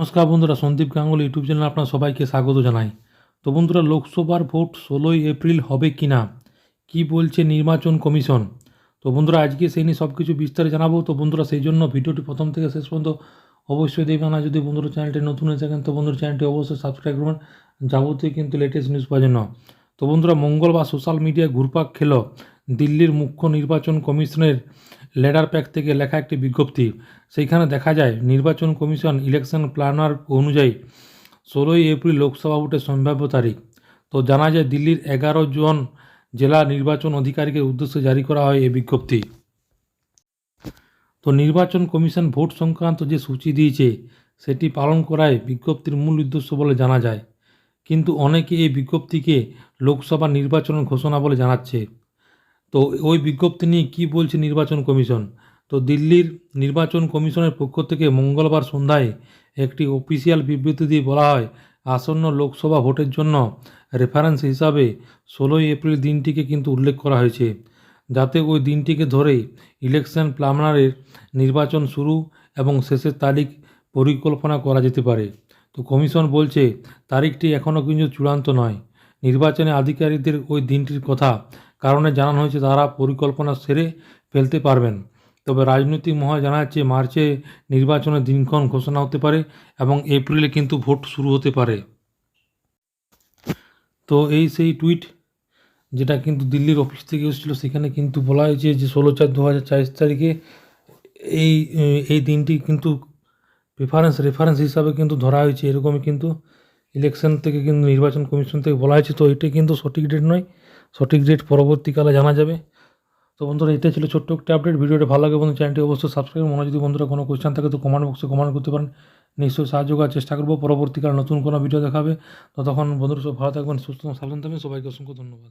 নমস্কার বন্ধুরা, সন্দীপ গাঙ্গুলি ইউটিউব চ্যানেলে আপনার সবাইকে স্বাগত জানাই। তো বন্ধুরা, লোকসভার ভোট ষোলোই এপ্রিল হবে কি না কী বলছে নির্বাচন কমিশন? তো বন্ধুরা, আজকে সেই নিয়ে সব কিছু বিস্তারে জানাব। তো বন্ধুরা, সেই জন্য ভিডিওটি প্রথম থেকে শেষ পর্যন্ত অবশ্যই দেখবেন। আর যদি বন্ধুরা চ্যানেলটি নতুন হয়ে থাকেন, তো বন্ধুরা চ্যানেলটি অবশ্যই সাবস্ক্রাইব করবেন। যাবতীয় কিন্তু লেটেস্ট নিউজ পাওয়ার জন্য। তো বন্ধুরা, মঙ্গলবার সোশ্যাল মিডিয়ায় ঘুরপাক খেল দিল্লির মুখ্য নির্বাচন কমিশনের। লেডার প্যাক থেকে লেখা একটি বিজ্ঞপ্তি। সেইখানে দেখা যায়, নির্বাচন কমিশন ইলেকশন প্ল্যানার অনুযায়ী ষোলোই এপ্রিল লোকসভা ভোটের সম্ভাব্য তারিখ। তো জানা যায়, দিল্লির এগারো জন জেলা নির্বাচন অধিকারীকে উদ্দেশ্যে জারি করা হয় এই বিজ্ঞপ্তি। তো নির্বাচন কমিশন ভোট সংক্রান্ত যে সূচি দিয়েছে, সেটি পালন করায় বিজ্ঞপ্তির মূল উদ্দেশ্য বলে জানা যায়। কিন্তু অনেকে এই বিজ্ঞপ্তিকে লোকসভা নির্বাচনের ঘোষণা বলে জানাচ্ছে। তো ওই বিজ্ঞপ্তি নিয়ে কী বলছে নির্বাচন কমিশন? তো দিল্লির নির্বাচন কমিশনের পক্ষ থেকে মঙ্গলবার সন্ধ্যায় একটি অফিসিয়াল বিবৃতি দিয়ে বলা হয়, আসন্ন লোকসভা ভোটের জন্য রেফারেন্স হিসাবে ষোলোই এপ্রিল দিনটিকে কিন্তু উল্লেখ করা হয়েছে। যাতে ওই দিনটিকে ধরেই ইলেকশন প্ল্যানারের নির্বাচন শুরু এবং শেষের তারিখ পরিকল্পনা করা যেতে পারে। তো কমিশন বলছে, তারিখটি এখনও কিন্তু চূড়ান্ত নয়। নির্বাচনে আধিকারিকদের ওই দিনটির কথা কারণে জানানো হয়েছে তারা পরিকল্পনা সেরে ফেলতে পারবেন। তবে রাজনৈতিক মহল জানা যাচ্ছে মার্চে নির্বাচনের দিনক্ষণ ঘোষণা হতে পারে এবং এপ্রিলে কিন্তু ভোট শুরু হতে পারে। তো এই সেই টুইট যেটা কিন্তু দিল্লির অফিস থেকে এসেছিল, সেখানে কিন্তু বলা হয়েছে যে ষোলো চার দু হাজার চার তারিখে এই এই দিনটি কিন্তু প্রেফারেন্স রেফারেন্স হিসাবে কিন্তু ধরা হয়েছে। এরকমই কিন্তু ইলেকশন থেকে কিন্তু নির্বাচন কমিশন থেকে বলা হয়েছে। তো এটাই কিন্তু সঠিক ডেট নয়। সঠিক ডেট পরবর্তীকালে জানা যাবে। তো বন্ধুরা, এটাই ছিল ছোট্ট একটা আপডেট ভিডিওটা ভালো লাগে বন্ধু চ্যানেলটি অবশ্যই সাবস্ক্রাইব মনে যদি বন্ধুরা কোনো কোয়েশ্চেন থাকে তো কমেন্ট বক্সে কমেন্ট করতে পারেন। নিশ্চয়ই সাহায্য করার চেষ্টা করব। পরবর্তীকালে নতুন কোনো ভিডিও দেখাবে। ততক্ষণ বন্ধুরা সব ভালো থাকবেন, সুস্থ সাবধান থাকবেন। সবাইকে অসংখ্য ধন্যবাদ।